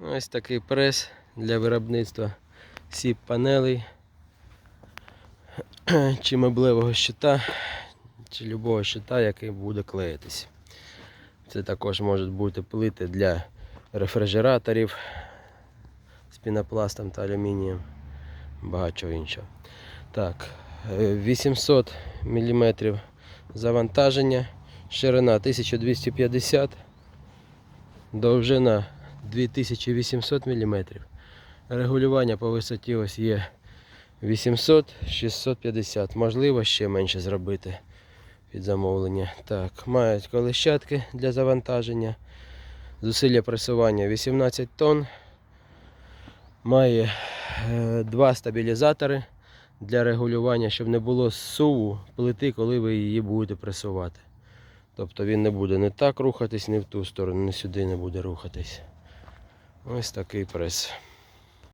Ось такий прес для виробництва сіп панелей чи меблевого щита, чи любого щита, який буде клеїтись. Це також можуть бути плити для рефрижераторів з пінопластом та алюмінієм, багато іншого. Так, е, 800 мм завантаження, ширина 1250 довжина 2800 мм. Регулювання по висоті ось є 800-650. Можливо, ще менше зробити під замовлення. Так, мають колещатки для завантаження. Зусилля пресування 18 тонн. Має е, два стабілізатори для регулювання, щоб не було суву плити, коли ви її будете пресувати. Тобто він не буде не так рухатись, ні в ту сторону, ні сюди не буде рухатись. Ось такий прес.